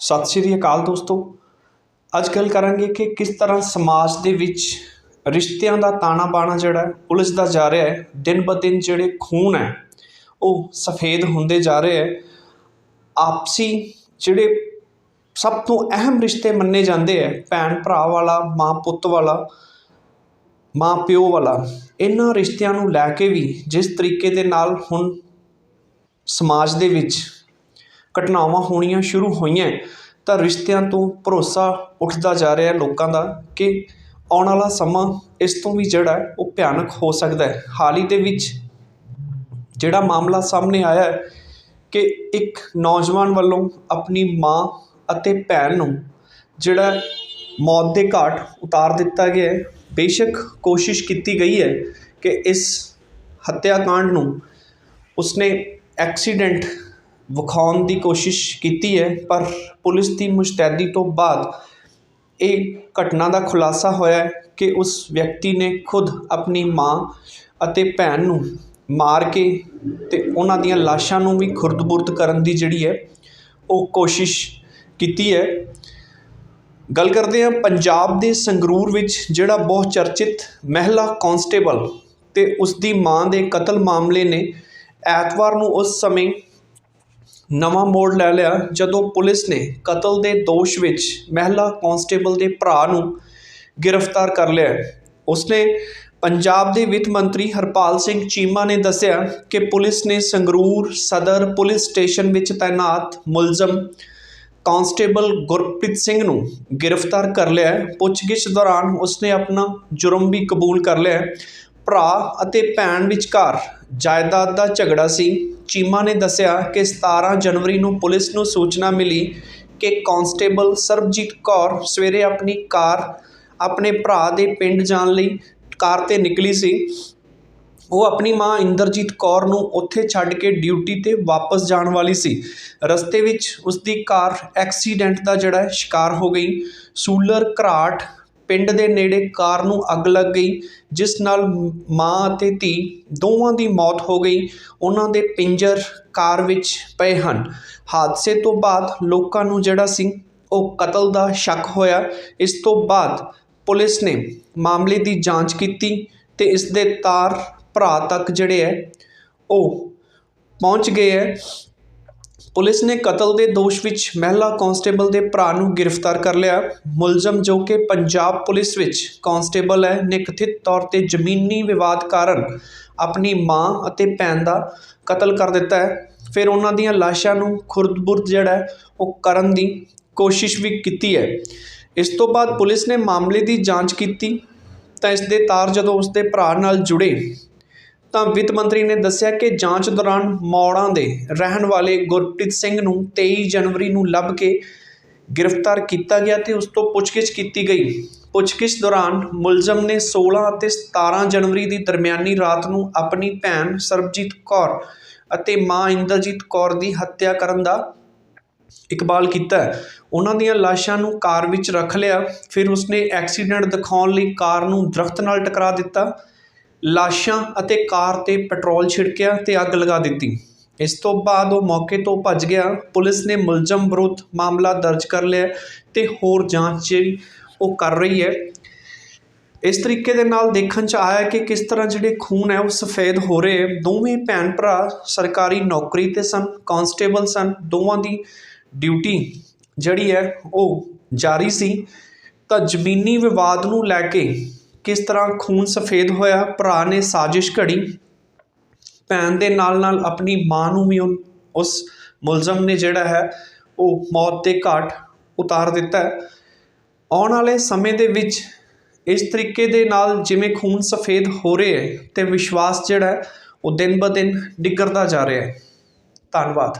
ਸਤਿ ਸ਼੍ਰੀ ਅਕਾਲ ਦੋਸਤੋ। ਅੱਜ ਗੱਲ ਕਰਾਂਗੇ ਕਿ ਕਿਸ ਤਰ੍ਹਾਂ ਸਮਾਜ ਦੇ ਵਿੱਚ ਰਿਸ਼ਤਿਆਂ ਦਾ ਤਾਣਾ ਬਾਣਾ ਜਿਹੜਾ ਉਲਝਦਾ ਜਾ ਰਿਹਾ ਹੈ, ਦਿਨ ਬ ਦਿਨ ਜਿਹੜੇ ਖੂਨ ਹੈ, ਉਹ ਸਫੇਦ ਹੁੰਦੇ ਜਾ ਰਹੇ ਹੈ। ਆਪਸੀ ਜਿਹੜੇ ਸਭ ਤੋਂ ਅਹਿਮ ਰਿਸ਼ਤੇ ਮੰਨੇ ਜਾਂਦੇ ਹੈ, ਭੈਣ ਭਰਾ ਵਾਲਾ, ਮਾਂ ਪੁੱਤ ਵਾਲਾ, ਮਾਂ ਪਿਓ ਵਾਲਾ, ਇਹਨਾਂ ਰਿਸ਼ਤਿਆਂ ਨੂੰ ਲੈ ਕੇ ਵੀ ਜਿਸ ਤਰੀਕੇ ਦੇ ਨਾਲ ਹੁਣ ਸਮਾਜ ਦੇ ਵਿੱਚ ਘਟਨਾਵਾਂ ਹੋਣੀਆਂ ਸ਼ੁਰੂ ਹੋਈਆਂ ਤਾਂ ਰਿਸ਼ਤਿਆਂ ਤੋਂ ਭਰੋਸਾ ਉੱਠਦਾ ਜਾ ਰਿਹਾ ਲੋਕਾਂ ਦਾ ਕਿ ਆਉਣ ਵਾਲਾ ਸਮਾਂ ਇਸ ਤੋਂ ਵੀ ਜਿਹੜਾ ਉਹ ਭਿਆਨਕ ਹੋ ਸਕਦਾ ਹਾਲ ਹੀ ਦੇ ਵਿੱਚ ਜਿਹੜਾ ਮਾਮਲਾ ਸਾਹਮਣੇ ਆਇਆ ਕਿ ਇੱਕ ਨੌਜਵਾਨ ਵੱਲੋਂ ਆਪਣੀ ਮਾਂ ਅਤੇ ਭੈਣ ਨੂੰ ਜਿਹੜਾ ਮੌਤ ਦੇ ਘਾਟ ਉਤਾਰ ਦਿੱਤਾ ਗਿਆ ਹੈ। ਬੇਸ਼ੱਕ ਕੋਸ਼ਿਸ਼ ਕੀਤੀ ਗਈ ਹੈ ਕਿ ਇਸ ਹੱਤਿਆਕਾਂਡ ਨੂੰ ਉਸਨੇ ਐਕਸੀਡੈਂਟ ਵਿਖਾਉਣ ਦੀ ਕੋਸ਼ਿਸ਼ ਕੀਤੀ ਹੈ, ਪਰ ਪੁਲਿਸ ਦੀ ਮੁਸ਼ਤੈਦੀ ਤੋਂ ਬਾਅਦ ਇਹ ਘਟਨਾ ਦਾ ਖੁਲਾਸਾ ਹੋਇਆ ਕਿ ਉਸ ਵਿਅਕਤੀ ਨੇ ਖੁਦ ਆਪਣੀ ਮਾਂ ਅਤੇ ਭੈਣ ਨੂੰ ਮਾਰ ਕੇ ਅਤੇ ਉਹਨਾਂ ਦੀਆਂ ਲਾਸ਼ਾਂ ਨੂੰ ਵੀ ਖੁਰਦ-ਬੁਰਦ ਕਰਨ ਦੀ ਜਿਹੜੀ ਹੈ, ਉਹ ਕੋਸ਼ਿਸ਼ ਕੀਤੀ ਹੈ। ਗੱਲ ਕਰਦੇ ਹਾਂ ਪੰਜਾਬ ਦੇ ਸੰਗਰੂਰ ਵਿੱਚ, ਜਿਹੜਾ ਬਹੁਤ ਚਰਚਿਤ ਮਹਿਲਾ ਕਾਂਸਟੇਬਲ ਤੇ ਉਸ ਦੀ ਮਾਂ ਦੇ ਕਤਲ ਮਾਮਲੇ ਨੇ, ਐਤਵਾਰ ਨੂੰ ਉਸ ਸਮੇਂ ਨਵਾਂ ਮੋੜ ਲੈ ਲਿਆ ਜਦੋਂ ਪੁਲਿਸ ਨੇ ਕਤਲ ਦੇ ਦੋਸ਼ ਵਿੱਚ ਮਹਿਲਾ ਕਾਂਸਟੇਬਲ ਦੇ ਭਰਾ ਨੂੰ ਗ੍ਰਿਫਤਾਰ ਕਰ ਲਿਆ ਹੈ। ਉਸਨੇ ਪੰਜਾਬ ਦੇ ਵਿੱਤ ਮੰਤਰੀ ਹਰਪਾਲ ਸਿੰਘ ਚੀਮਾ ਨੇ ਦੱਸਿਆ ਕਿ ਪੁਲਿਸ ਨੇ ਸੰਗਰੂਰ ਸਦਰ ਪੁਲਿਸ ਸਟੇਸ਼ਨ ਵਿੱਚ ਤਾਇਨਾਤ ਮੁਲਜ਼ਮ ਕਾਂਸਟੇਬਲ ਗੁਰਪ੍ਰੀਤ ਸਿੰਘ ਨੂੰ ਗ੍ਰਿਫਤਾਰ ਕਰ ਲਿਆ ਪੁੱਛਗਿੱਛ ਦੌਰਾਨ ਉਸਨੇ ਆਪਣਾ ਜੁਰਮ ਵੀ ਕਬੂਲ ਕਰ ਲਿਆ ਭਰਾ ਅਤੇ ਭੈਣ ਵਿਚਕਾਰ ਜਾਇਦਾਦ ਦਾ ਝਗੜਾ ਸੀ। ਚੀਮਾ ਨੇ ਦੱਸਿਆ ਕਿ 17 ਜਨਵਰੀ ਨੂੰ ਪੁਲਿਸ ਨੂੰ ਸੂਚਨਾ ਮਿਲੀ ਕਿ ਕਾਂਸਟੇਬਲ ਸਰਬਜੀਤ ਕੌਰ ਸਵੇਰੇ ਆਪਣੀ ਕਾਰ ਆਪਣੇ ਭਰਾ ਦੇ ਪਿੰਡ ਜਾਣ ਲਈ ਕਾਰ ਤੇ ਨਿਕਲੀ ਸੀ। ਉਹ ਆਪਣੀ ਮਾਂ ਇੰਦਰਜੀਤ ਕੌਰ ਨੂੰ ਉੱਥੇ ਛੱਡ ਕੇ ਡਿਊਟੀ ਤੇ ਵਾਪਸ ਜਾਣ ਵਾਲੀ ਸੀ। ਰਸਤੇ ਵਿੱਚ ਉਸ ਦੀ ਕਾਰ ਐਕਸੀਡੈਂਟ ਦਾ ਜਿਹੜਾ ਸ਼ਿਕਾਰ ਹੋ ਗਈ। ਸੂਲਰ ਘਰਾਟ ਪਿੰਡ ਦੇ ਨੇੜੇ ਕਾਰ ਨੂੰ ਅੱਗ ਲੱਗ ਗਈ, ਜਿਸ ਨਾਲ ਮਾਂ ਅਤੇ ਧੀ ਦੋਵਾਂ ਦੀ ਮੌਤ ਹੋ ਗਈ। ਉਹਨਾਂ ਦੇ ਪਿੰਜਰ ਕਾਰ ਵਿੱਚ ਪਏ ਹਨ। ਹਾਦਸੇ ਤੋਂ ਬਾਅਦ ਲੋਕਾਂ ਨੂੰ ਜਿਹੜਾ ਸੀ, ਉਹ ਕਤਲ ਦਾ ਸ਼ੱਕ ਹੋਇਆ। ਇਸ ਤੋਂ ਬਾਅਦ ਪੁਲਿਸ ਨੇ ਮਾਮਲੇ ਦੀ ਜਾਂਚ ਕੀਤੀ ਤੇ ਇਸ ਦੇ ਤਾਰ ਭਰਾ ਤੱਕ ਜਿਹੜੇ ਹੈ, ਉਹ ਪਹੁੰਚ ਗਏ ਹੈ। ਪੁਲਿਸ ਨੇ ਕਤਲ ਦੇ ਦੋਸ਼ ਵਿੱਚ ਮਹਿਲਾ ਕਾਂਸਟੇਬਲ ਦੇ ਭਰਾ ਨੂੰ ਗ੍ਰਿਫਤਾਰ ਕਰ ਲਿਆ। ਮੁਲਜ਼ਮ ਜੋ ਕਿ ਪੰਜਾਬ ਪੁਲਿਸ ਵਿੱਚ ਕਾਂਸਟੇਬਲ ਹੈ ਨੇ ਕਥਿਤ ਤੌਰ ਤੇ ਜ਼ਮੀਨੀ ਵਿਵਾਦ ਕਾਰਨ ਆਪਣੀ ਮਾਂ ਅਤੇ ਭੈਣ ਦਾ ਕਤਲ ਕਰ ਦਿੱਤਾ ਹੈ। ਫਿਰ ਉਹਨਾਂ ਦੀਆਂ ਲਾਸ਼ਾਂ ਨੂੰ ਖੁਰਦ-ਬੁਰਦ ਜਿਹੜਾ ਹੈ, ਉਹ ਕਰਨ ਦੀ ਕੋਸ਼ਿਸ਼ ਵੀ ਕੀਤੀ ਹੈ। ਇਸ ਤੋਂ ਬਾਅਦ ਪੁਲਿਸ ਨੇ ਮਾਮਲੇ ਦੀ ਜਾਂਚ ਕੀਤੀ ਤਾਂ ਇਸ ਦੇ ਤਾਰ ਜਦੋਂ ਉਸ ਦੇ ਭਰਾ ਨਾਲ ਜੁੜੇ ਤਾਂ ਵਿੱਤ ਮੰਤਰੀ ਨੇ ਦੱਸਿਆ ਕਿ ਜਾਂਚ ਦੌਰਾਨ ਮੌੜਾਂ ਦੇ ਰਹਿਣ ਵਾਲੇ ਗੁਰਪ੍ਰੀਤ ਸਿੰਘ ਨੂੰ 23 ਜਨਵਰੀ ਨੂੰ ਲੱਭ ਕੇ ਗ੍ਰਿਫਤਾਰ ਕੀਤਾ ਗਿਆ ਤੇ ਉਸ ਤੋਂ ਪੁੱਛਗਿੱਛ ਕੀਤੀ ਗਈ। ਪੁੱਛਗਿੱਛ ਦੌਰਾਨ ਮੁਲਜ਼ਮ ਨੇ 16 ਅਤੇ 17 ਜਨਵਰੀ ਦੀ ਦਰਮਿਆਨੀ ਰਾਤ ਨੂੰ ਆਪਣੀ ਭੈਣ ਸਰਬਜੀਤ ਕੌਰ ਅਤੇ ਮਾਂ ਇੰਦਰਜੀਤ ਕੌਰ ਦੀ ਹੱਤਿਆ ਕਰਨ ਦਾ ਇਕਬਾਲ ਕੀਤਾ। ਉਹਨਾਂ ਦੀਆਂ ਲਾਸ਼ਾਂ ਨੂੰ ਕਾਰ ਵਿੱਚ ਰੱਖ ਲਿਆ। ਫਿਰ ਉਸਨੇ ਐਕਸੀਡੈਂਟ ਦਿਖਾਉਣ ਲਈ ਕਾਰ ਨੂੰ ਦਰਖਤ ਨਾਲ ਟਕਰਾ ਦਿੱਤਾ। ਲਾਸ਼ਾਂ ਅਤੇ ਕਾਰ ਤੇ ਪੈਟਰੋਲ ਛਿੜਕਿਆ ਅਤੇ ਅੱਗ ਲਗਾ ਦਿੱਤੀ। ਇਸ ਤੋਂ ਬਾਅਦ ਉਹ ਮੌਕੇ ਤੋਂ ਭੱਜ ਗਿਆ। ਪੁਲਿਸ ਨੇ ਮੁਲਜ਼ਮ ਵਿਰੁੱਧ ਮਾਮਲਾ ਦਰਜ ਕਰ ਲਿਆ ਅਤੇ ਹੋਰ ਜਾਂਚ ਜਿਹੜੀ ਉਹ ਕਰ ਰਹੀ ਹੈ। ਇਸ ਤਰੀਕੇ ਦੇ ਨਾਲ ਦੇਖਣ ਚ ਆਇਆ ਕਿ ਕਿਸ ਤਰ੍ਹਾਂ ਜਿਹੜੇ ਖੂਨ ਹੈ ਉਹ ਸਫੇਦ ਹੋ ਰਹੇ ਹੈ। ਦੋਵੇਂ ਭੈਣ ਭਰਾ ਸਰਕਾਰੀ ਨੌਕਰੀ ਤੇ ਸਨ, ਕਾਂਸਟੇਬਲ ਸਨ। ਦੋਵਾਂ ਦੀ ਡਿਊਟੀ ਜਿਹੜੀ ਹੈ ਉਹ ਜਾਰੀ ਸੀ। ਤਾਂ ਜ਼ਮੀਨੀ ਵਿਵਾਦ ਨੂੰ ਲੈ ਕੇ ਕਿਸ ਤਰ੍ਹਾਂ ਖੂਨ ਸਫੇਦ ਹੋਇਆ, ਭਰਾ ਨੇ ਸਾਜ਼ਿਸ਼ ਘੜੀ। ਭੈਣ ਦੇ ਨਾਲ ਨਾਲ ਆਪਣੀ ਮਾਂ ਨੂੰ ਵੀ ਉਸ ਮੁਲਜ਼ਮ ਨੇ ਜਿਹੜਾ ਹੈ, ਉਹ ਮੌਤ ਦੇ ਘਾਟ ਉਤਾਰ ਦਿੱਤਾ ਹੈ। ਆਉਣ ਵਾਲੇ ਸਮੇਂ ਦੇ ਵਿੱਚ ਇਸ ਤਰੀਕੇ ਦੇ ਨਾਲ ਜਿਵੇਂ ਖੂਨ ਸਫੇਦ ਹੋ ਰਿਹਾ ਹੈ ਤੇ ਵਿਸ਼ਵਾਸ ਜਿਹੜਾ ਉਹ ਦਿਨ ਬ ਦਿਨ ਡਿੱਗਰਦਾ ਜਾ ਰਿਹਾ ਹੈ। ਧੰਨਵਾਦ।